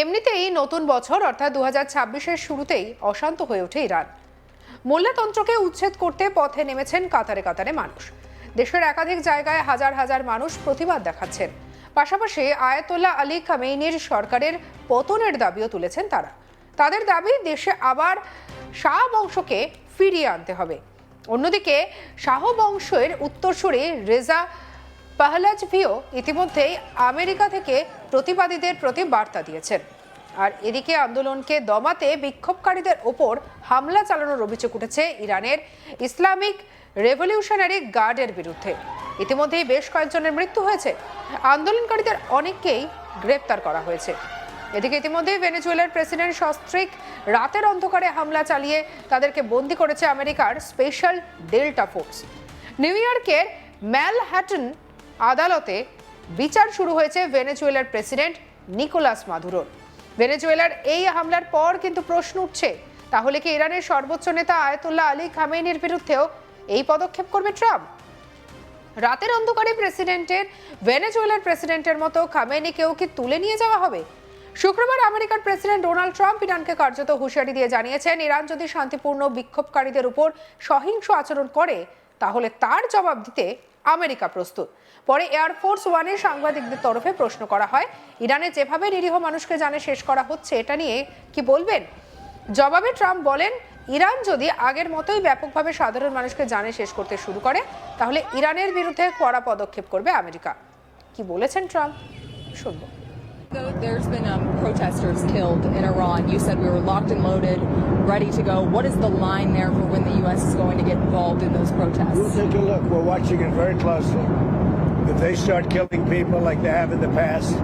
এমনিতেই নতুন বছর, অর্থাৎ দু হাজার শুরুতেই অশান্ত হয়ে ওঠে ইরান। মোল্লাতন্ত্রকে উচ্ছেদ করতে পথে নেমেছেন কাতারে কাতারে মানুষ। দেশের একাধিক জায়গায় হাজার হাজার মানুষ প্রতিবাদ দেখাচ্ছেন। পাশাপাশি আয়াতুল্লাহ আলী খামেইনির সরকারের পতনের দাবিও তুলেছেন তারা। তাদের দাবি, দেশে আবার শাহ বংশকে ফিরিয়ে আনতে হবে। অন্যদিকে শাহ বংশের উত্তরসূরি রেজা পাহলাজভিও ইতিমধ্যেই আমেরিকা থেকে প্রতিবাদীদের প্রতি বার্তা দিয়েছেন। আর এদিকে আন্দোলনকে দমাতে বিক্ষোভকারীদের ওপর হামলা চালানোর অভিযোগ উঠেছে ইরানের ইসলামিক রেভলিউশনারি গার্ডের বিরুদ্ধে। ইতিমধ্যেই বেশ কয়েকজনের মৃত্যু হয়েছে। আন্দোলনকারীদের অনেককেই গ্রেপ্তার করা হয়েছে। এদিকে ইতিমধ্যেই ভেনেজুয়েলার প্রেসিডেন্ট সস্ত্রিক রাতের অন্ধকারে হামলা চালিয়ে তাদেরকে বন্দি করেছে আমেরিকার স্পেশাল ডেল্টা ফোর্স। নিউ ইয়র্কের ম্যালহ্যাটন আদালতে বিচার শুরু হয়েছে ভেনেজুয়েলার প্রেসিডেন্ট নিকোলাস মাদুরোর। ভেনেজুয়েলার এই হামলার পর কিন্তু প্রশ্ন উঠছে, তাহলে কি ইরানের সর্বোচ্চ নেতা আয়তুল্লাহ আলী খামেইনির বিরুদ্ধেও এই পদক্ষেপ করবে ট্রাম্প? রাতের অন্ধকারে প্রেসিডেন্টের, ভেনেজুয়েলার প্রেসিডেন্টের মতো খামেনিকেও কি তুলে নিয়ে যাওয়া হবে? শুক্রবার আমেরিকার প্রেসিডেন্ট ডোনাল্ড ট্রাম্প ইরানকে কার্যত হুঁশিয়ারি দিয়ে জানিয়েছেন, ইরান যদি শান্তিপূর্ণ বিক্ষোভকারীদের উপর সহিংস আচরণ করে, তাহলে তার জবাব দিতে আমেরিকা প্রস্তুত। পরে এয়ারফোর্স ওয়ানের সাংবাদিকদের তরফে প্রশ্ন করা হয়, ইরানে যেভাবে নিরীহ মানুষকে জানে শেষ করা হচ্ছে, এটা নিয়ে কি বলবেন? জবাবে ট্রাম্প বলেন, ইরান যদি আগের মতোই ব্যাপকভাবে সাধারণ মানুষকে জানে শেষ করতে শুরু করে, তাহলে ইরানের বিরুদ্ধে কড়া পদক্ষেপ করবে আমেরিকা। কি বলেছেন ট্রাম্প? শুনব। Though There's been um, protesters killed in Iran. You said we were locked and loaded, ready to go. What is the line there for when the U.S. is going to get involved in those protests? We'll take a look. We're watching it very closely. If they start killing people like they have in the past,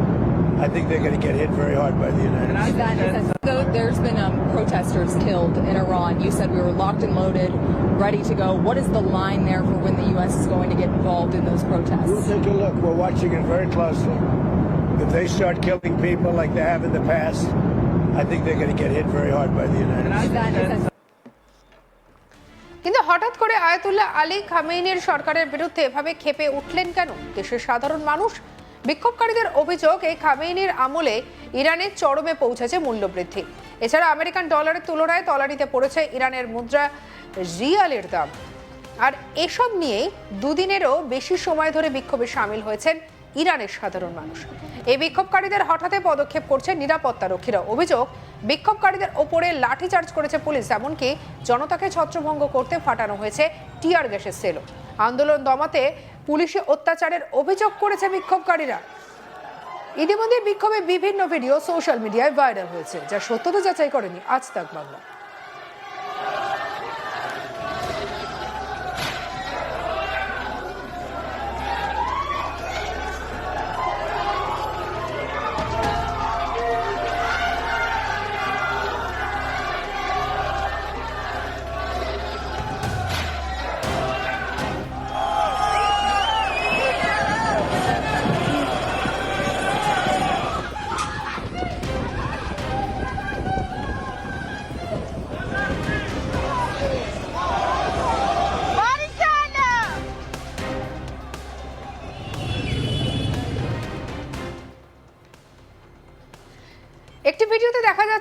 I think they're going to get hit very hard by the United States. Is that, is that, though there's been um, protesters killed in Iran. You said we were locked and loaded, ready to go. What is the line there for when the U.S. is going to get involved in those protests? We'll take a look. We're watching it very closely. If they start killing people like they have in the past, I think they're going to get hit very hard by the United States. কিন্তু হঠাৎ করে Ayatollah Ali খামেইনির সরকারের বিরুদ্ধে এভাবে খেপে উঠলেন কেন? দেশের সাধারণ মানুষ? বিক্ষোভকারীদের অভিযোগ এই খামেইনির আমলে ইরানের চরমে পৌঁছেছে মূল্যবৃদ্ধি। এছাড়া আমেরিকান ডলারের তুলনায় তলানিতে পড়েছে ইরানের মুদ্রা রিয়ালের দাম। আর এসব নিয়েই দুদিনেরও বেশি সময় ধরে বিক্ষোভে সামিল হয়েছেন ইরানের সাধারণ মানুষ। এই বিক্ষোভকারীদের হঠাৎ পদক্ষেপ করছে নিরাপত্তা রক্ষীরা। অভিযোগ, বিক্ষোভকারীদের ওপরে লাঠিচার্জ করেছে পুলিশ, এমনকি জনতাকে ছত্রভঙ্গ করতে ফাটানো হয়েছে টিয়ার গ্যাসের সেলও। আন্দোলন দমাতে পুলিশে অত্যাচারের অভিযোগ করেছে বিক্ষোভকারীরা। ইতিমধ্যে বিক্ষোভে বিভিন্ন ভিডিও সোশ্যাল মিডিয়ায় ভাইরাল হয়েছে, যা সত্যতা যাচাই করেনি আজ তাক বাংলা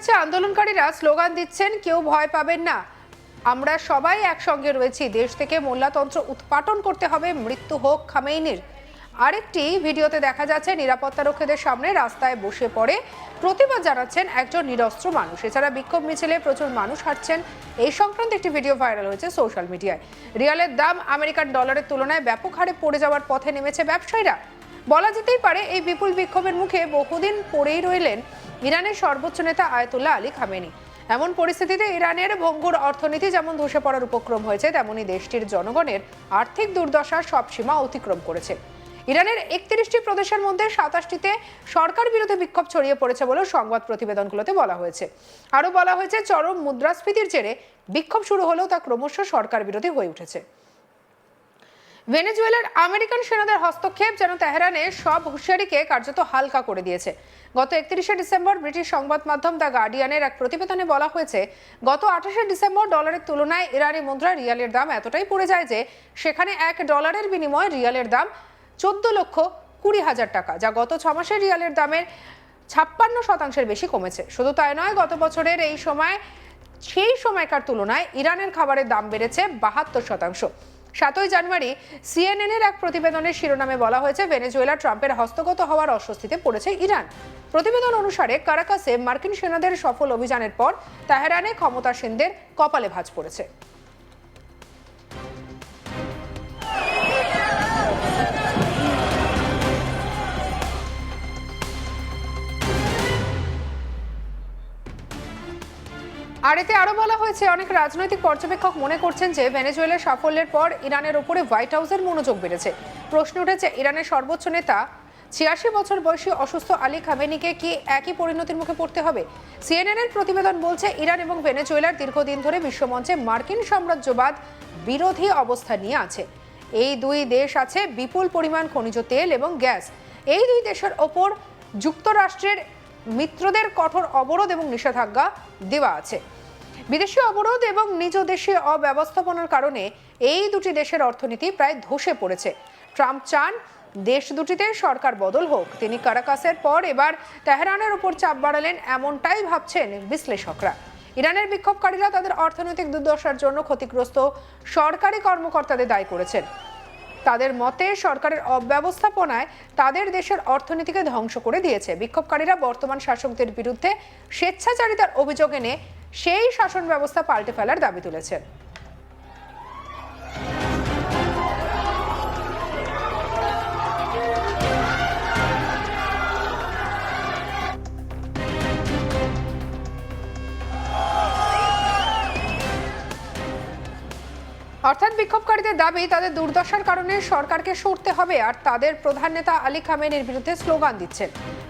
যাচ্ছে আন্দোলনকারীরা স্লোগান দিচ্ছেন, কেউ ভয় পাবেন না। আমরা সবাই একসঙ্গে রয়েছি। দেশ থেকে মোল্লাতন্ত্র উৎপাটন করতে হবে, মৃত্যু হোক খামেইনির। আরেকটি ভিডিওতে দেখা যাচ্ছে, নিরাপত্তারক্ষীদের সামনে রাস্তায় বসে পড়ে। প্রতিবাদ জানাচ্ছেন একজন নিরস্ত্র মানুষ। এছাড়া বিক্ষোভ মিছিলে প্রচুর মানুষ হাঁটছেন। এই সংক্রান্ত একটি ভিডিও ভাইরাল হয়েছে সোশ্যাল মিডিয়ায়। রিয়ালের দাম আমেরিকান ডলারের তুলনায় ব্যাপক হারে পড়ে যাওয়ার পথে নেমেছে ব্যবসায়ীরা। বলা যেতেই পারে, এই বিপুল বিক্ষোভের মুখে বহুদিন পড়েই রইলেন ইরানের সর্বোচ্চ নেতা আয়তুল্লাহ আলী খামেনি। এমন পরিস্থিতিতে ইরানের ভঙ্গুর অর্থনীতি যেমন ধসে পড়ার উপক্রম হয়েছে, তেমনি দেশটির জনগণের আর্থিক দুর্দশার সব সীমা অতিক্রম করেছে। ইরানের একত্রিশটি প্রদেশের মধ্যে সাতাশটিতে সরকার বিরোধী বিক্ষোভ ছড়িয়ে পড়েছে বলেও সংবাদ প্রতিবেদনগুলোতে বলা হয়েছে। আরও বলা হয়েছে, চরম মুদ্রাস্ফীতির জেরে বিক্ষোভ শুরু হলেও তা ক্রমশ সরকার বিরোধী হয়ে উঠেছে। ভেনেজুয়েলার আমেরিকান সেনাদের হস্তক্ষেপ যেন তেহরানের সব হুঁশিয়ারিকে কার্যত হালকা করে দিয়েছে। গত একত্রিশে ডিসেম্বর ব্রিটিশ সংবাদ মাধ্যম দ্য গার্ডিয়ানের এক প্রতিবেদনে বলা হয়েছে, গত আঠাশে ডিসেম্বর ডলারের তুলনায় ইরানি মুদ্রা রিয়ালের দাম এতটাই পড়ে যায় যে সেখানে এক ডলারের বিনিময়ে রিয়ালের দাম চোদ্দ লক্ষ কুড়ি হাজার টাকা, যা গত ছ মাসের রিয়ালের দামের ছাপ্পান্ন শতাংশের বেশি কমেছে। শুধু তাই নয়, গত বছরের এই সময়, সেই সময়কার তুলনায় ইরানের খাবারের দাম বেড়েছে বাহাত্তর শতাংশ। সাতই জানুয়ারি সিএনএন এর এক প্রতিবেদনের শিরোনামে বলা হয়েছে, ভেনেজুয়েলা ট্রাম্পের হস্তগত হওয়ার অস্বস্তিতে পড়েছে ইরান। প্রতিবেদন অনুসারে কারাকাসে মার্কিন সেনাদের সফল অভিযানের পর তেহরানে ক্ষমতাসীনদের কপালে ভাঁজ পড়েছে। আর এতে আরও বলা হয়েছে, অনেক রাজনৈতিক পর্যবেক্ষক মনে করছেন যে ভেনেজুয়েলার সাফল্যের পর ইরানের ওপরে হোয়াইট হাউসের মনোযোগ বেড়েছে। প্রশ্ন উঠেছে, ইরানের সর্বোচ্চ নেতা ছিয়াশি বছর বয়সী অসুস্থ আলী খামেনিকে কি একই পরিণতির মুখে পড়তে হবে? সিএনএন এর প্রতিবেদন বলছে, ইরান এবং ভেনেজুয়েলার দীর্ঘদিন ধরে বিশ্বমঞ্চে মার্কিন সাম্রাজ্যবাদ বিরোধী অবস্থা নিয়ে আছে। এই দুই দেশ আছে বিপুল পরিমাণ খনিজ তেল এবং গ্যাস। এই দুই দেশের ওপর যুক্তরাষ্ট্রের মিত্রদের কঠোর অবরোধ এবং নিষেধাজ্ঞা দেওয়া আছে। বিদেশি অবরোধ এবং নিজ দেশে অব্যবস্থাপনার কারণে এই দুটি দেশের অর্থনীতি প্রায় ধসে পড়েছে। ট্রাম্প চান দেশ দুটিতে সরকার বদল হোক। তিনি কারাকাসের পর এবার তেহরানের উপর চাপ বাড়ালেন এমনটাই ভাবছেন বিশ্লেষকরা। ইরানের বিক্ষোভকারীরা তাদের অর্থনৈতিক দুর্দশার জন্য ক্ষতিগ্রস্ত সরকারি কর্মকর্তাদের দায়ী করেছেন। তাদের মতে সরকারের অব্যবস্থাপনায় তাদের দেশের অর্থনীতিকে ধ্বংস করে দিয়েছে। বিক্ষোভকারীরা বর্তমান শাসকদের বিরুদ্ধে স্বেচ্ছাচারিতার অভিযোগ এনে সেই শাসন ব্যবস্থা পাল্টে ফেলার দাবি তুলেছেন অর্থাৎ বিক্ষোভকারীদের দাবি, তাদের দুর্দশার কারণে সরকারকে সরতে হবে আর তাদের প্রধান নেতা আলী খামেনের বিরুদ্ধে স্লোগান দিচ্ছেন।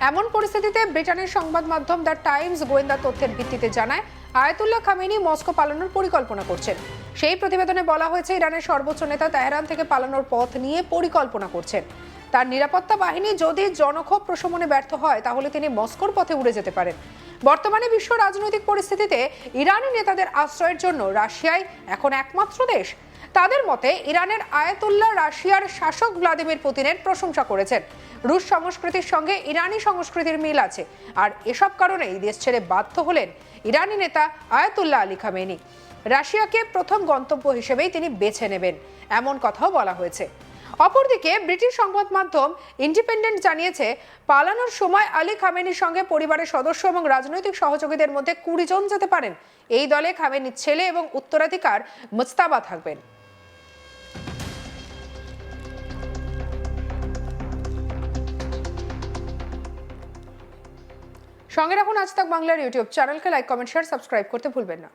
এমন পরিস্থিতিতে ব্রিটেনের সংবাদ মাধ্যম দ্য টাইমস গোয়েন্দা তথ্যের ভিত্তিতে জানায়, আয়াতুল্লাহ খামেনি মস্কো পালানোর পরিকল্পনা করছেন। সেই প্রতিবেদনে বলা হয়েছে, ইরানের সর্বোচ্চ নেতা তেহরান থেকে পালানোর পথ নিয়ে পরিকল্পনা করছেন। তার নিরাপত্তা বাহিনী যদি জনক্ষোভ প্রশমনে ব্যর্থ হয়, তাহলে তিনি মস্কোর পথে উড়ে যেতে পারেন। বর্তমানে বিশ্ব রাজনৈতিক পরিস্থিতিতে ইরানি নেতাদের আশ্রয়ের জন্য রাশিয়াই এখন একমাত্র দেশ। তাদের মতে, ইরানের আয়াতুল্লাহ রাশিয়ার শাসক ভ্লাদিমির পুতিনের প্রশংসা করেছেন। রুশ সংস্কৃতির সঙ্গে ইরানি সংস্কৃতির মিল আছে। আর এসব কারণেই দেশ ছেড়ে বাধ্য হলেন ইরানি নেতা আয়াতুল্লাহ আলী খামেনি। রাশিয়াকে প্রথম গন্তব্য হিসেবেই তিনি বেছে নেবেন, এমন কথাও বলা হয়েছে। অপরদিকে ব্রিটিশ সংবাদ মাধ্যম ইন্ডিপেন্ডেন্ট জানিয়েছে, পালানোর সময় আলী খামেনির সঙ্গে পরিবারের সদস্য এবং রাজনৈতিক সহযোগীদের মধ্যে কুড়ি জন যেতে পারেন। এই দলে খামেনির ছেলে এবং উত্তরাধিকার মুস্তাবা থাকবেন। সঙ্গে রাখুন আজ তাক বাংলার ইউটিউব চ্যানেলকে লাইক কমেন্ট শেয়ার সাবস্ক্রাইব করতে ভুলবেন না।